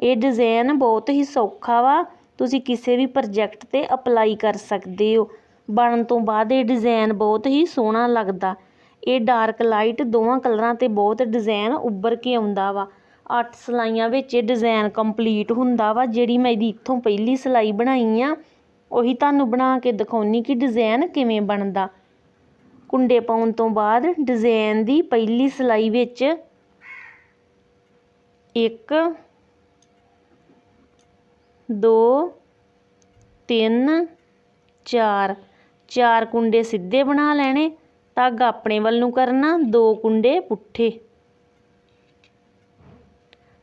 ਇਹ ਡਿਜ਼ਾਈਨ ਬਹੁਤ ਹੀ ਸੌਖਾ ਵਾ। ਤੁਸੀਂ ਕਿਸੇ ਵੀ ਪ੍ਰੋਜੈਕਟ 'ਤੇ ਅਪਲਾਈ ਕਰ ਸਕਦੇ ਹੋ। ਬਣਨ ਤੋਂ ਬਾਅਦ ਇਹ ਡਿਜ਼ਾਈਨ ਬਹੁਤ ਹੀ ਸੋਹਣਾ ਲੱਗਦਾ। ਇਹ ਡਾਰਕ ਲਾਈਟ ਦੋਵਾਂ ਕਲਰਾਂ 'ਤੇ ਬਹੁਤ ਡਿਜ਼ਾਈਨ ਉੱਭਰ ਕੇ ਆਉਂਦਾ ਵਾ। ਅੱਠ ਸਲਾਈਆਂ ਵਿੱਚ ਇਹ ਡਿਜ਼ਾਈਨ ਕੰਪਲੀਟ ਹੁੰਦਾ ਵਾ। ਜਿਹੜੀ ਮੈਂ ਇਹਦੀ ਇੱਥੋਂ ਪਹਿਲੀ ਸਲਾਈ ਬਣਾਈ ਆ, ਉਹੀ ਤੁਹਾਨੂੰ ਬਣਾ ਕੇ ਦਿਖਾਉਣੀ ਕਿ ਡਿਜ਼ਾਈਨ ਕਿਵੇਂ ਬਣਦਾ। ਕੁੰਡੇ ਪਾਉਣ ਤੋਂ ਬਾਅਦ ਡਿਜ਼ਾਈਨ ਦੀ ਪਹਿਲੀ ਸਲਾਈ ਵਿੱਚ ਇੱਕ ਦੋ, ਤਿੰਨ, ਚਾਰ। ਚਾਰ ਕੁੰਡੇ ਸਿੱਧੇ ਬਣਾ ਲੈਣੇ। ਧਾਗਾ ਆਪਣੇ ਵੱਲ ਨੂੰ ਕਰਨਾ। ਦੋ ਕੁੰਡੇ ਪੁੱਠੇ।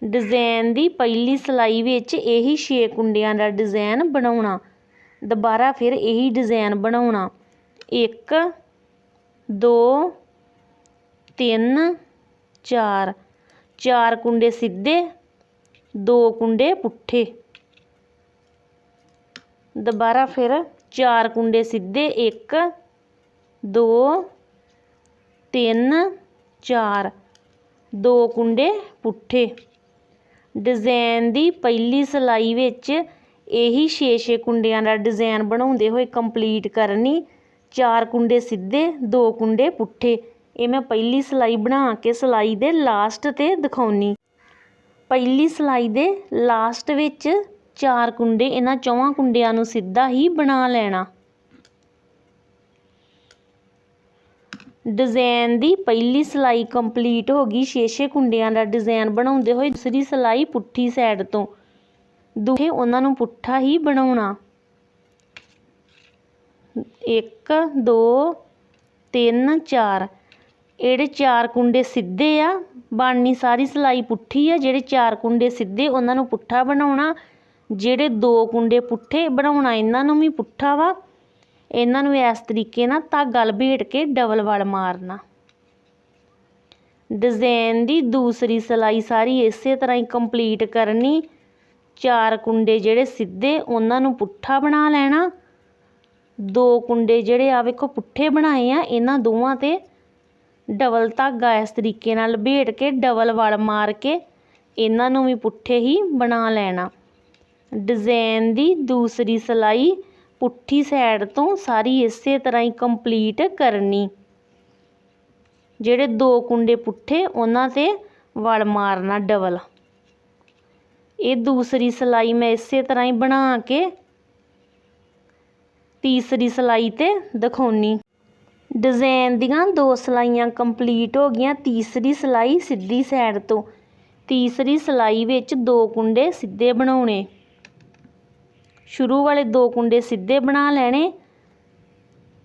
ਡਿਜ਼ਾਈਨ ਦੀ ਪਹਿਲੀ ਸਲਾਈ ਵਿੱਚ ਇਹੀ 6 ਕੁੰਡਿਆਂ ਦਾ ਡਿਜ਼ਾਈਨ ਬਣਾਉਣਾ। ਦੁਬਾਰਾ ਫਿਰ ਇਹੀ ਡਿਜ਼ਾਈਨ ਬਣਾਉਣਾ। ਇੱਕ, ਦੋ, ਤਿੰਨ, ਚਾਰ। ਚਾਰ ਕੁੰਡੇ ਸਿੱਧੇ, ਦੋ ਕੁੰਡੇ ਪੁੱਠੇ। ਦੁਬਾਰਾ ਫਿਰ ਚਾਰ ਕੁੰਡੇ ਸਿੱਧੇ, ਇੱਕ, ਦੋ, ਤਿੰਨ, ਚਾਰ। ਦੋ ਕੁੰਡੇ ਪੁੱਠੇ। ਡਿਜ਼ਾਈਨ ਦੀ ਪਹਿਲੀ ਸਲਾਈ ਵਿੱਚ ਇਹੀ 6-6 ਕੁੰਡਿਆਂ ਦਾ ਡਿਜ਼ਾਈਨ ਬਣਾਉਂਦੇ ਹੋਏ ਕੰਪਲੀਟ ਕਰਨੀ। ਚਾਰ ਕੁੰਡੇ ਸਿੱਧੇ, ਦੋ ਕੁੰਡੇ ਪੁੱਠੇ। ਇਹ ਮੈਂ ਪਹਿਲੀ ਸਲਾਈ ਬਣਾ ਕੇ ਸਲਾਈ ਦੇ ਲਾਸਟ ਤੇ ਦਿਖਾਉਣੀ। ਪਹਿਲੀ ਸਲਾਈ ਦੇ ਲਾਸਟ ਵਿੱਚ ਚਾਰ ਕੁੰਡੇ ਇਹਨਾਂ ਚੌਵਾਂ ਕੁੰਡਿਆਂ ਨੂੰ ਸਿੱਧਾ ਹੀ ਬਣਾ ਲੈਣਾ। ਡਿਜ਼ਾਈਨ ਦੀ ਪਹਿਲੀ ਸਲਾਈ ਕੰਪਲੀਟ ਹੋ ਗਈ। 6-6 ਕੁੰਡਿਆਂ ਦਾ ਡਿਜ਼ਾਈਨ ਬਣਾਉਂਦੇ ਹੋਏ ਦੂਸਰੀ ਸਲਾਈ ਪੁੱਠੀ ਸਾਈਡ ਤੋਂ। ਦੂਹੇ ਉਹਨਾਂ ਨੂੰ ਪੁੱਠਾ ਹੀ ਬਣਾਉਣਾ। ਇੱਕ, ਦੋ, ਤਿੰਨ, ਚਾਰ। ਜਿਹੜੇ ਚਾਰ ਕੁੰਡੇ ਸਿੱਧੇ ਆ। ਬਾਣੀ ਸਾਰੀ ਸਲਾਈ ਪੁੱਠੀ ਆ। ਜਿਹੜੇ ਚਾਰ ਕੁੰਡੇ ਸਿੱਧੇ ਉਹਨਾਂ ਨੂੰ ਪੁੱਠਾ ਬਣਾਉਣਾ। ਜਿਹੜੇ ਦੋ ਕੁੰਡੇ ਪੁੱਠੇ ਬਣਾਉਣਾ ਇਹਨਾਂ ਨੂੰ ਵੀ ਪੁੱਠਾ ਵਾ, ਇਹਨਾਂ ਨੂੰ ਇਸ ਤਰੀਕੇ ਨਾਲ ਧਾਗਾ ਲਪੇਟ ਕੇ ਡਬਲ ਵਲ ਮਾਰਨਾ। ਡਿਜ਼ਾਈਨ ਦੀ ਦੂਸਰੀ ਸਲਾਈ ਸਾਰੀ ਇਸੇ ਤਰ੍ਹਾਂ ਹੀ ਕੰਪਲੀਟ ਕਰਨੀ। ਚਾਰ ਕੁੰਡੇ ਜਿਹੜੇ ਸਿੱਧੇ, ਉਹਨਾਂ ਨੂੰ ਪੁੱਠਾ ਬਣਾ ਲੈਣਾ। ਦੋ ਕੁੰਡੇ ਜਿਹੜੇ ਆ ਵੇਖੋ ਪੁੱਠੇ ਬਣਾਏ ਆ, ਇਹਨਾਂ ਦੋਵਾਂ ਤੇ ਡਬਲ ਧਾਗਾ ਇਸ ਤਰੀਕੇ ਨਾਲ ਲਪੇਟ ਕੇ ਡਬਲ ਵਲ ਮਾਰ ਕੇ ਇਹਨਾਂ ਨੂੰ ਵੀ ਪੁੱਠੇ ਹੀ ਬਣਾ ਲੈਣਾ। ਡਿਜ਼ਾਈਨ ਦੀ ਦੂਸਰੀ ਸਲਾਈ ਪੁੱਠੀ ਸਾਈਡ ਤੋਂ ਸਾਰੀ ਇਸੇ ਤਰ੍ਹਾਂ ਹੀ ਕੰਪਲੀਟ ਕਰਨੀ। ਜਿਹੜੇ ਦੋ ਕੁੰਡੇ ਪੁੱਠੇ, ਉਹਨਾਂ ਤੇ ਵਲ ਮਾਰਨਾ ਡਬਲ ਇਹ ਦੂਸਰੀ ਸਲਾਈ ਮੈਂ ਇਸੇ ਤਰ੍ਹਾਂ ਹੀ ਬਣਾ ਕੇ ਤੀਸਰੀ ਸਲਾਈ ਤੇ ਦਿਖਾਉਣੀ। ਡਿਜ਼ਾਈਨ ਦੀਆਂ ਦੋ ਸਲਾਈਆਂ ਕੰਪਲੀਟ ਹੋ ਗਈਆਂ। ਤੀਸਰੀ ਸਲਾਈ ਸਿੱਧੀ ਸਾਈਡ ਤੋਂ। ਤੀਸਰੀ ਸਲਾਈ ਵਿੱਚ ਦੋ ਕੁੰਡੇ ਸਿੱਧੇ ਬਣਾਉਣੇ। ਸ਼ੁਰੂ ਵਾਲੇ ਦੋ ਕੁੰਡੇ ਸਿੱਧੇ ਬਣਾ ਲੈਣੇ।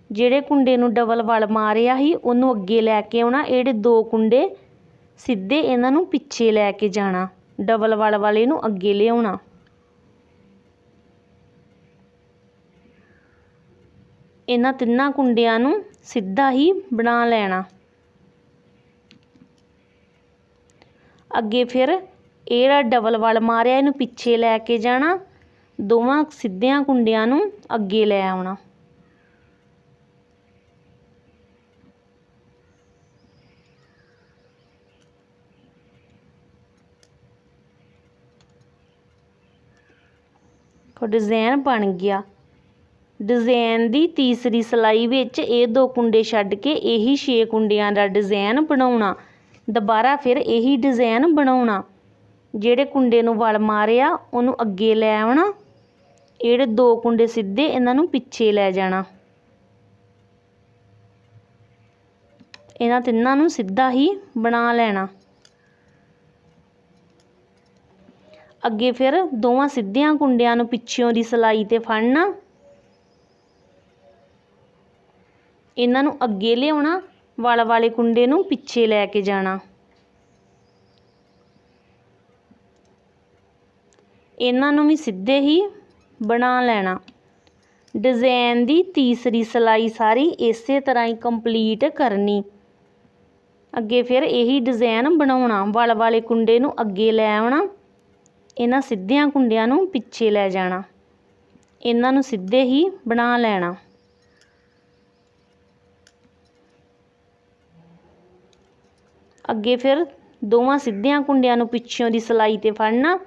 ਜਿਹੜੇ ਕੁੰਡੇ ਨੂੰ ਡਬਲ ਵਲ ਮਾਰਿਆ ਸੀ, ਉਹਨੂੰ ਅੱਗੇ ਲੈ ਕੇ ਆਉਣਾ। ਜਿਹੜੇ ਦੋ ਕੁੰਡੇ ਸਿੱਧੇ ਇਹਨਾਂ ਨੂੰ ਪਿੱਛੇ ਲੈ ਕੇ ਜਾਣਾ, ਡਬਲ ਵਲ ਵਾਲੇ ਨੂੰ ਅੱਗੇ ਲਿਆਉਣਾ। ਇਹਨਾਂ ਤਿੰਨਾਂ ਕੁੰਡਿਆਂ ਨੂੰ ਸਿੱਧਾ ਹੀ ਬਣਾ ਲੈਣਾ। ਅੱਗੇ ਫਿਰ ਇਹ ਡਬਲ ਵਲ ਮਾਰਿਆ, ਇਹਨੂੰ ਪਿੱਛੇ ਲੈ ਕੇ ਜਾਣਾ। ਦੋਵਾਂ ਸਿੱਧਿਆਂ ਕੁੰਡਿਆਂ ਨੂੰ ਅੱਗੇ ਲੈ ਆਉਣਾ। ਕੋ ਡਿਜ਼ਾਈਨ ਬਣ ਗਿਆ। ਡਿਜ਼ਾਈਨ ਦੀ ਤੀਸਰੀ ਸਲਾਈ ਵਿੱਚ ਇਹ ਦੋ ਕੁੰਡੇ ਛੱਡ ਕੇ ਇਹੀ 6 ਕੁੰਡਿਆਂ ਦਾ ਡਿਜ਼ਾਈਨ ਬਣਾਉਣਾ। ਦੁਬਾਰਾ ਫਿਰ ਇਹੀ ਡਿਜ਼ਾਈਨ ਬਣਾਉਣਾ। ਜਿਹੜੇ ਕੁੰਡੇ ਨੂੰ ਵਲ ਮਾਰਿਆ, ਉਹਨੂੰ ਅੱਗੇ ਲੈ ਆਉਣਾ। ਜਿਹੜੇ ਦੋ ਕੁੰਡੇ ਸਿੱਧੇ ਇਹਨਾਂ ਨੂੰ ਪਿੱਛੇ ਲੈ ਜਾਣਾ। ਇਹਨਾਂ ਤਿੰਨਾਂ ਨੂੰ ਸਿੱਧਾ ਹੀ ਬਣਾ ਲੈਣਾ। ਅੱਗੇ ਫਿਰ ਦੋਵਾਂ ਸਿੱਧਿਆਂ ਕੁੰਡਿਆਂ ਨੂੰ ਪਿੱਛਿਓਂ ਦੀ ਸਲਾਈ ਤੇ ਫੜਨਾ। ਇਹਨਾਂ ਨੂੰ ਅੱਗੇ ਲਿਆਉਣਾ, ਵਲ ਵਾਲੇ ਕੁੰਡੇ ਨੂੰ ਪਿੱਛੇ ਲੈ ਕੇ ਜਾਣਾ। ਇਹਨਾਂ ਨੂੰ ਵੀ ਸਿੱਧੇ ਹੀ ਬਣਾ ਲੈਣਾ। ਡਿਜ਼ਾਈਨ ਦੀ ਤੀਸਰੀ ਸਿਲਾਈ ਸਾਰੀ ਇਸੇ ਤਰ੍ਹਾਂ ਹੀ ਕੰਪਲੀਟ ਕਰਨੀ। ਅੱਗੇ ਫਿਰ ਇਹੀ ਡਿਜ਼ਾਈਨ ਬਣਾਉਣਾ। ਵਲ ਵਾਲੇ ਕੁੰਡੇ ਨੂੰ ਅੱਗੇ ਲੈ ਆਉਣਾ। ਇਹਨਾਂ ਸਿੱਧਿਆਂ ਕੁੰਡਿਆਂ ਨੂੰ ਪਿੱਛੇ ਲੈ ਜਾਣਾ। ਇਹਨਾਂ ਨੂੰ ਸਿੱਧੇ ਹੀ ਬਣਾ ਲੈਣਾ। ਅੱਗੇ ਫਿਰ ਦੋਵਾਂ ਸਿੱਧਿਆਂ ਕੁੰਡਿਆਂ ਨੂੰ ਪਿੱਛੋਂ ਦੀ ਸਿਲਾਈ ਤੇ ਫੜਨਾ।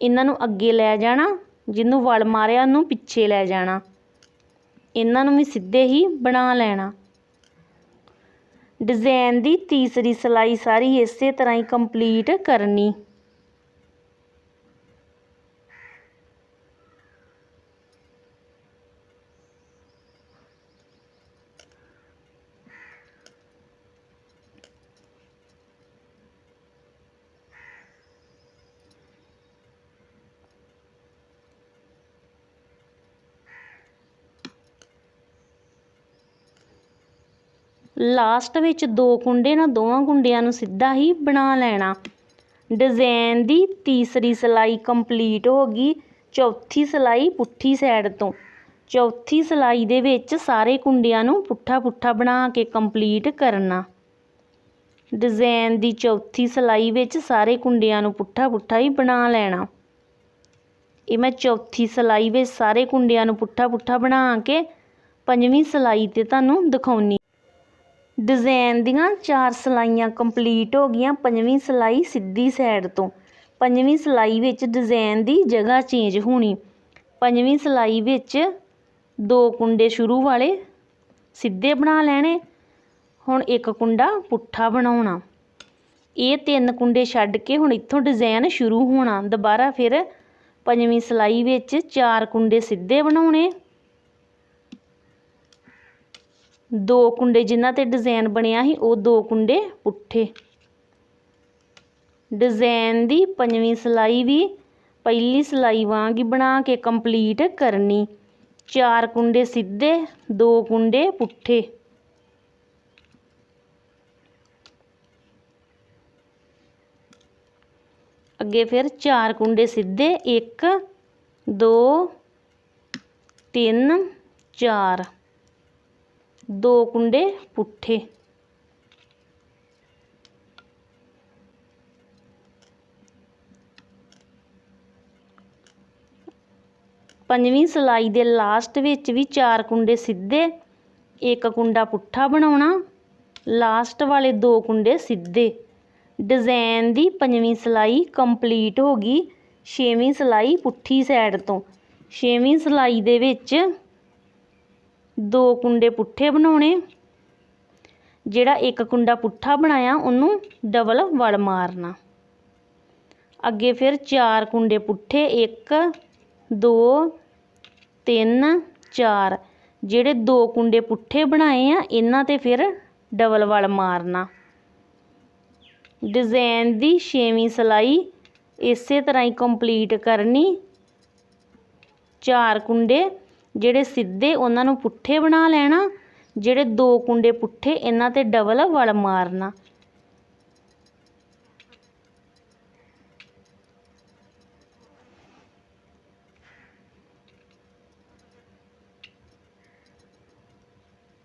ਇਹਨਾਂ ਨੂੰ ਅੱਗੇ ਲੈ ਜਾਣਾ। ਜਿਹਨੂੰ ਵਲ ਮਾਰਿਆ ਉਹਨੂੰ ਪਿੱਛੇ ਲੈ ਜਾਣਾ। ਇਹਨਾਂ ਨੂੰ ਵੀ ਸਿੱਧੇ ਹੀ ਬਣਾ ਲੈਣਾ। ਡਿਜ਼ਾਈਨ ਦੀ ਤੀਸਰੀ ਸਿਲਾਈ ਸਾਰੀ ਇਸੇ ਤਰ੍ਹਾਂ ਹੀ ਕੰਪਲੀਟ ਕਰਨੀ। ਲਾਸਟ ਵਿੱਚ ਦੋ ਕੁੰਡੇ ਨਾ ਦੋਵਾਂ ਕੁੰਡਿਆਂ ਨੂੰ ਸਿੱਧਾ ਹੀ ਬਣਾ ਲੈਣਾ। ਡਿਜ਼ਾਈਨ ਦੀ ਤੀਸਰੀ ਸਿਲਾਈ ਕੰਪਲੀਟ ਹੋ ਗਈ, ਚੌਥੀ ਸਿਲਾਈ ਪੁੱਠੀ ਸਾਈਡ ਤੋਂ। ਚੌਥੀ ਸਿਲਾਈ ਦੇ ਵਿੱਚ ਸਾਰੇ ਕੁੰਡਿਆਂ ਨੂੰ ਪੁੱਠਾ ਪੁੱਠਾ ਬਣਾ ਕੇ ਕੰਪਲੀਟ ਕਰਨਾ। ਡਿਜ਼ਾਈਨ ਦੀ ਚੌਥੀ ਸਿਲਾਈ ਵਿੱਚ ਸਾਰੇ ਕੁੰਡਿਆਂ ਨੂੰ ਪੁੱਠਾ ਪੁੱਠਾ ਹੀ ਬਣਾ ਲੈਣਾ। ਇਹ ਮੈਂ ਚੌਥੀ ਸਿਲਾਈ ਵਿੱਚ ਸਾਰੇ ਕੁੰਡਿਆਂ ਨੂੰ ਪੁੱਠਾ ਪੁੱਠਾ ਬਣਾ ਕੇ ਪੰਜਵੀਂ ਸਿਲਾਈ ਤੇ ਤੁਹਾਨੂੰ ਦਿਖਾਉਣੀ ਡਿਜ਼ਾਈਨ ਦੀਆਂ ਚਾਰ ਸਿਲਾਈਆਂ ਕੰਪਲੀਟ ਹੋ ਗਈਆਂ, ਪੰਜਵੀਂ ਸਿਲਾਈ ਸਿੱਧੀ ਸਾਈਡ ਤੋਂ। ਪੰਜਵੀਂ ਸਿਲਾਈ ਵਿੱਚ ਡਿਜ਼ਾਈਨ ਦੀ ਜਗ੍ਹਾ ਚੇਂਜ ਹੋਣੀ। ਪੰਜਵੀਂ ਸਿਲਾਈ ਵਿੱਚ ਦੋ ਕੁੰਡੇ ਸ਼ੁਰੂ ਵਾਲੇ ਸਿੱਧੇ ਬਣਾ ਲੈਣੇ। ਹੁਣ ਇੱਕ ਕੁੰਡਾ ਪੁੱਠਾ ਬਣਾਉਣਾ। ਇਹ ਤਿੰਨ ਕੁੰਡੇ ਛੱਡ ਕੇ ਹੁਣ ਇੱਥੋਂ ਡਿਜ਼ਾਈਨ ਸ਼ੁਰੂ ਹੋਣਾ। ਦੁਬਾਰਾ ਫਿਰ ਪੰਜਵੀਂ ਸਿਲਾਈ ਵਿੱਚ ਚਾਰ ਕੁੰਡੇ ਸਿੱਧੇ ਬਣਾਉਣੇ। ਦੋ ਕੁੰਡੇ ਜਿਨ੍ਹਾਂ ਤੇ ਡਿਜ਼ਾਈਨ ਬਣਿਆ ਸੀ, ਉਹ ਦੋ ਕੁੰਡੇ ਪੁੱਠੇ। ਡਿਜ਼ਾਈਨ ਦੀ ਪੰਜਵੀਂ ਸਿਲਾਈ ਵੀ ਪਹਿਲੀ ਸਿਲਾਈ ਵਾਂਗ ਹੀ ਬਣਾ ਕੇ ਕੰਪਲੀਟ ਕਰਨੀ। ਚਾਰ ਕੁੰਡੇ ਸਿੱਧੇ, ਦੋ ਕੁੰਡੇ ਪੁੱਠੇ। ਅੱਗੇ ਫਿਰ ਚਾਰ ਕੁੰਡੇ ਸਿੱਧੇ 1 2 3 4 ਦੋ ਕੁੰਡੇ ਪੁੱਠੇ। ਪੰਜਵੀਂ ਸਿਲਾਈ ਦੇ ਲਾਸਟ ਵਿੱਚ ਵੀ ਚਾਰ ਕੁੰਡੇ ਸਿੱਧੇ, ਇੱਕ ਕੁੰਡਾ ਪੁੱਠਾ ਬਣਾਉਣਾ, ਲਾਸਟ ਵਾਲੇ ਦੋ ਕੁੰਡੇ ਸਿੱਧੇ। ਡਿਜ਼ਾਈਨ ਦੀ ਪੰਜਵੀਂ ਸਿਲਾਈ ਕੰਪਲੀਟ ਹੋ ਗਈ, ਛੇਵੀਂ ਸਿਲਾਈ ਪੁੱਠੀ ਸਾਈਡ ਤੋਂ। ਛੇਵੀਂ ਸਿਲਾਈ ਦੇ ਵਿੱਚ ਦੋ ਕੁੰਡੇ ਪੁੱਠੇ ਬਣਾਉਣੇ। ਜਿਹੜਾ ਇੱਕ ਕੁੰਡਾ ਪੁੱਠਾ ਬਣਾਇਆ, ਉਹਨੂੰ ਡਬਲ ਵਲ ਮਾਰਨਾ। ਅੱਗੇ ਫਿਰ ਚਾਰ ਕੁੰਡੇ ਪੁੱਠੇ 1 2 3 4 ਜਿਹੜੇ ਦੋ ਕੁੰਡੇ ਪੁੱਠੇ ਬਣਾਏ ਆ, ਇਹਨਾਂ ਤੇ ਫਿਰ ਡਬਲ ਵਲ ਮਾਰਨਾ। ਡਿਜ਼ਾਈਨ ਦੀ ਛੇਵੀਂ ਸਿਲਾਈ ਇਸੇ ਤਰ੍ਹਾਂ ਹੀ ਕੰਪਲੀਟ ਕਰਨੀ। ਚਾਰ ਕੁੰਡੇ ਜਿਹੜੇ ਸਿੱਧੇ ਉਹਨਾਂ ਨੂੰ ਪੁੱਠੇ ਬਣਾ ਲੈਣਾ, ਜਿਹੜੇ ਦੋ ਕੁੰਡੇ ਪੁੱਠੇ, ਇਹਨਾਂ ਤੇ ਡਬਲ ਵਲ ਮਾਰਨਾ।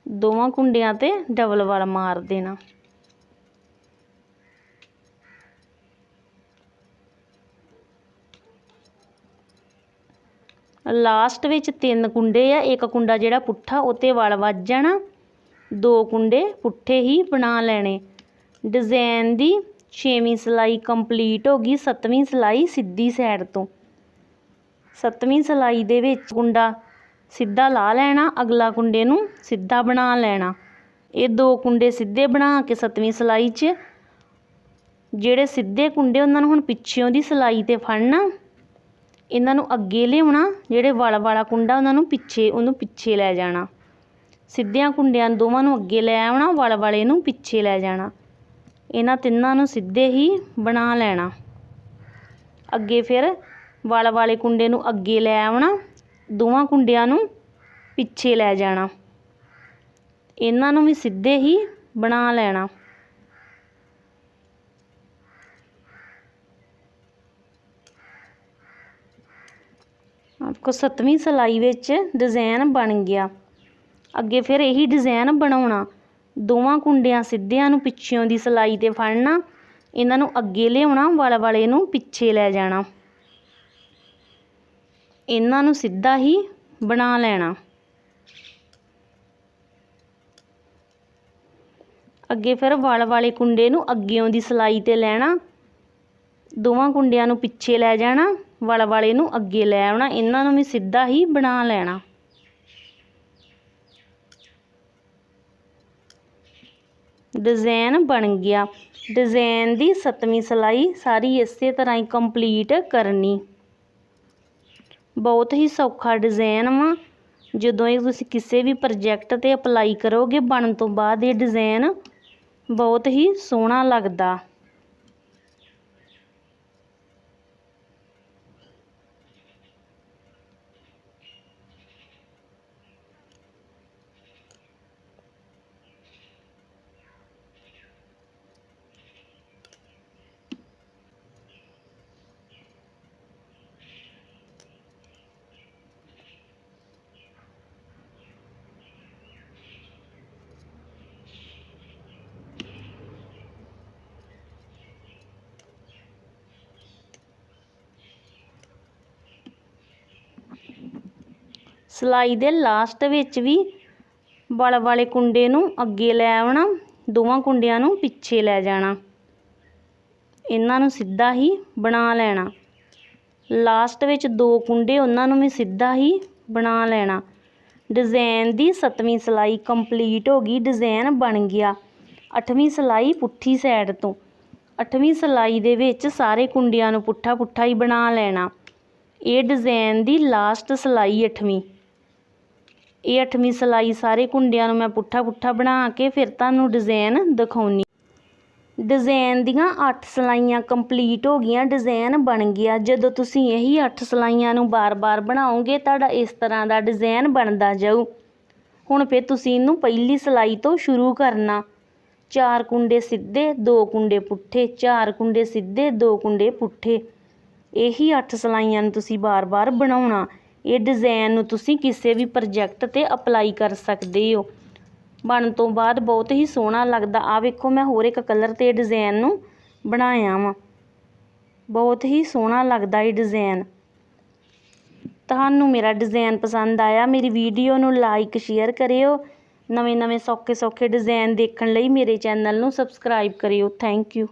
ਦੋਵਾਂ ਕੁੰਡਿਆਂ ਤੇ ਡਬਲ ਵਲ ਮਾਰ ਦੇਣਾ। ਲਾਸਟ ਵਿੱਚ ਤਿੰਨ ਕੁੰਡੇ ਆ, ਇੱਕ ਕੁੰਡਾ ਜਿਹੜਾ ਪੁੱਠਾ, ਉੱਤੇ ਵਲ ਵੱਜ ਜਾਣਾ ਦੋ ਕੁੰਡੇ ਪੁੱਠੇ ਹੀ ਬਣਾ ਲੈਣੇ। ਡਿਜ਼ਾਈਨ ਦੀ ਛੇਵੀਂ ਸਿਲਾਈ ਕੰਪਲੀਟ ਹੋ ਗਈ, ਸੱਤਵੀਂ ਸਿਲਾਈ ਸਿੱਧੀ ਸਾਈਡ ਤੋਂ। ਸੱਤਵੀਂ ਸਿਲਾਈ ਦੇ ਵਿੱਚ ਕੁੰਡਾ ਸਿੱਧਾ ਲਾ ਲੈਣਾ, ਅਗਲਾ ਕੁੰਡੇ ਨੂੰ ਸਿੱਧਾ ਬਣਾ ਲੈਣਾ। ਇਹ ਦੋ ਕੁੰਡੇ ਸਿੱਧੇ ਬਣਾ ਕੇ ਸੱਤਵੀਂ ਸਿਲਾਈ 'ਚ। ਜਿਹੜੇ ਸਿੱਧੇ ਕੁੰਡੇ ਉਹਨਾਂ ਨੂੰ ਹੁਣ ਪਿੱਛਿਓਂ ਦੀ ਸਿਲਾਈ ਤੇ ਫੜਨਾ ਇਹਨਾਂ ਨੂੰ ਅੱਗੇ ਲਿਆਉਣਾ, ਜਿਹੜੇ ਵਲ ਵਾਲਾ ਕੁੰਡਾ ਉਹਨਾਂ ਨੂੰ ਪਿੱਛੇ, ਉਹਨੂੰ ਪਿੱਛੇ ਲੈ ਜਾਣਾ। ਸਿੱਧਿਆਂ ਕੁੰਡਿਆਂ ਦੋਵਾਂ ਨੂੰ ਅੱਗੇ ਲੈ ਆਉਣਾ, ਵਲ ਵਾਲੇ ਨੂੰ ਪਿੱਛੇ ਲੈ ਜਾਣਾ। ਇਹਨਾਂ ਤਿੰਨਾਂ ਨੂੰ ਸਿੱਧੇ ਹੀ ਬਣਾ ਲੈਣਾ। ਅੱਗੇ ਫਿਰ ਵਲ ਵਾਲੇ ਕੁੰਡੇ ਨੂੰ ਅੱਗੇ ਲੈ ਆਉਣਾ, ਦੋਵਾਂ ਕੁੰਡਿਆਂ ਨੂੰ ਪਿੱਛੇ ਲੈ ਜਾਣਾ। ਇਹਨਾਂ ਨੂੰ ਵੀ ਸਿੱਧੇ ਹੀ ਬਣਾ ਲੈਣਾ। ਆਹ ਸੱਤਵੀਂ ਸਿਲਾਈ ਵਿੱਚ ਡਿਜ਼ਾਈਨ ਬਣ ਗਿਆ ਅੱਗੇ ਫਿਰ ਇਹੀ ਡਿਜ਼ਾਈਨ ਬਣਾਉਣਾ ਦੋਵਾਂ ਕੁੰਡਿਆਂ ਸਿੱਧਿਆਂ ਨੂੰ ਪਿੱਛਿਓਂ ਦੀ ਸਿਲਾਈ ਤੇ ਫੜਨਾ ਇਹਨਾਂ ਨੂੰ ਅੱਗੇ ਲਿਆਉਣਾ ਵਲ ਵਾਲੇ ਨੂੰ ਪਿੱਛੇ ਲੈ ਜਾਣਾ ਇਹਨਾਂ ਨੂੰ ਸਿੱਧਾ ਹੀ ਬਣਾ ਲੈਣਾ ਅੱਗੇ ਫਿਰ ਵਲ ਵਾਲੇ ਕੁੰਡੇ ਨੂੰ ਅੱਗਿਓਂ ਦੀ ਸਿਲਾਈ ਤੇ ਲੈਣਾ ਦੋਵਾਂ ਕੁੰਡਿਆਂ ਨੂੰ ਪਿੱਛੇ ਲੈ ਜਾਣਾ ਵਲ ਵਾਲੇ ਨੂੰ ਅੱਗੇ ਲੈ ਆਉਣਾ, ਇਹਨਾਂ ਨੂੰ ਵੀ ਸਿੱਧਾ ਹੀ ਬਣਾ ਲੈਣਾ। ਡਿਜ਼ਾਈਨ ਬਣ ਗਿਆ। ਡਿਜ਼ਾਈਨ ਦੀ ਸੱਤਵੀਂ ਸਿਲਾਈ ਸਾਰੀ ਇਸੇ ਤਰ੍ਹਾਂ ਹੀ ਕੰਪਲੀਟ ਕਰਨੀ। ਬਹੁਤ ਹੀ ਸੌਖਾ ਡਿਜ਼ਾਈਨ ਵਾ। ਜਦੋਂ ਇਹ ਤੁਸੀਂ ਕਿਸੇ ਵੀ ਪ੍ਰੋਜੈਕਟ ਤੇ ਅਪਲਾਈ ਕਰੋਗੇ, ਬਣਨ ਤੋਂ ਬਾਅਦ ਇਹ ਡਿਜ਼ਾਈਨ ਬਹੁਤ ਹੀ ਸੋਹਣਾ ਲੱਗਦਾ। ਸਿਲਾਈ ਦੇ ਲਾਸਟ ਵਿੱਚ ਵੀ ਵਲ ਵਾਲੇ ਕੁੰਡੇ ਨੂੰ ਅੱਗੇ ਲੈ ਆਉਣਾ, ਦੋਵਾਂ ਕੁੰਡਿਆਂ ਨੂੰ ਪਿੱਛੇ ਲੈ ਜਾਣਾ। ਇਹਨਾਂ ਨੂੰ ਸਿੱਧਾ ਹੀ ਬਣਾ ਲੈਣਾ। ਲਾਸਟ ਵਿੱਚ ਦੋ ਕੁੰਡੇ ਉਹਨਾਂ ਨੂੰ ਵੀ ਸਿੱਧਾ ਹੀ ਬਣਾ ਲੈਣਾ। ਡਿਜ਼ਾਈਨ ਦੀ ਸੱਤਵੀਂ ਸਿਲਾਈ ਕੰਪਲੀਟ ਹੋ ਗਈ ਡਿਜ਼ਾਈਨ ਬਣ ਗਿਆ। ਅੱਠਵੀਂ ਸਿਲਾਈ ਪੁੱਠੀ ਸਾਈਡ ਤੋਂ। ਅੱਠਵੀਂ ਸਿਲਾਈ ਦੇ ਵਿੱਚ ਸਾਰੇ ਕੁੰਡਿਆਂ ਨੂੰ ਪੁੱਠਾ ਪੁੱਠਾ ਹੀ ਬਣਾ ਲੈਣਾ। ਇਹ ਡਿਜ਼ਾਈਨ ਦੀ ਲਾਸਟ ਸਿਲਾਈ ਅੱਠਵੀਂ। ਇਹ ਅੱਠਵੀਂ ਸਿਲਾਈ ਸਾਰੇ ਕੁੰਡਿਆਂ ਨੂੰ ਮੈਂ ਪੁੱਠਾ ਪੁੱਠਾ ਬਣਾ ਕੇ ਫਿਰ ਤੁਹਾਨੂੰ ਡਿਜ਼ਾਈਨ ਦਿਖਾਉਣੀ। ਡਿਜ਼ਾਈਨ ਦੀਆਂ 8 ਸਿਲਾਈਆਂ ਕੰਪਲੀਟ ਹੋ ਗਈਆਂ ਡਿਜ਼ਾਈਨ ਬਣ ਗਿਆ ਜਦੋਂ ਤੁਸੀਂ ਇਹੀ 8 ਸਿਲਾਈਆਂ ਨੂੰ ਬਾਰ-ਬਾਰ ਬਣਾਓਗੇ, ਤੁਹਾਡਾ ਇਸ ਤਰ੍ਹਾਂ ਦਾ ਡਿਜ਼ਾਈਨ ਬਣਦਾ ਜਾਊ। ਹੁਣ ਫਿਰ ਤੁਸੀਂ ਇਹਨੂੰ ਪਹਿਲੀ ਸਿਲਾਈ ਤੋਂ ਸ਼ੁਰੂ ਕਰਨਾ। ਚਾਰ ਕੁੰਡੇ ਸਿੱਧੇ, ਦੋ ਕੁੰਡੇ ਪੁੱਠੇ, ਚਾਰ ਕੁੰਡੇ ਸਿੱਧੇ, ਦੋ ਕੁੰਡੇ ਪੁੱਠੇ। ਇਹੀ 8 ਸਿਲਾਈਆਂ ਨੂੰ ਤੁਸੀਂ ਬਾਰ-ਬਾਰ ਬਣਾਉਣਾ। ਇਹ ਡਿਜ਼ਾਈਨ ਨੂੰ ਤੁਸੀਂ ਕਿਸੇ ਵੀ ਪ੍ਰੋਜੈਕਟ ਤੇ ਅਪਲਾਈ ਕਰ ਸਕਦੇ ਹੋ। ਬਣਨ ਤੋਂ ਬਾਅਦ ਬਹੁਤ ਹੀ ਸੋਹਣਾ ਲੱਗਦਾ। ਆ ਵੇਖੋ, ਮੈਂ ਹੋਰ ਇੱਕ ਕਲਰ ਤੇ ਡਿਜ਼ਾਈਨ ਨੂੰ ਬਣਾਇਆ ਵਾ। ਬਹੁਤ ਹੀ ਸੋਹਣਾ ਲੱਗਦਾ ਇਹ ਡਿਜ਼ਾਈਨ ਤੁਹਾਨੂੰ ਮੇਰਾ ਡਿਜ਼ਾਈਨ ਪਸੰਦ ਆਇਆ, ਮੇਰੀ ਵੀਡੀਓ ਨੂੰ ਲਾਈਕ ਸ਼ੇਅਰ ਕਰਿਓ। ਨਵੇਂ ਨਵੇਂ ਸੌਖੇ ਸੌਖੇ ਡਿਜ਼ਾਈਨ ਦੇਖਣ ਲਈ ਮੇਰੇ ਚੈਨਲ ਨੂੰ ਸਬਸਕ੍ਰਾਈਬ ਕਰਿਓ। Thank you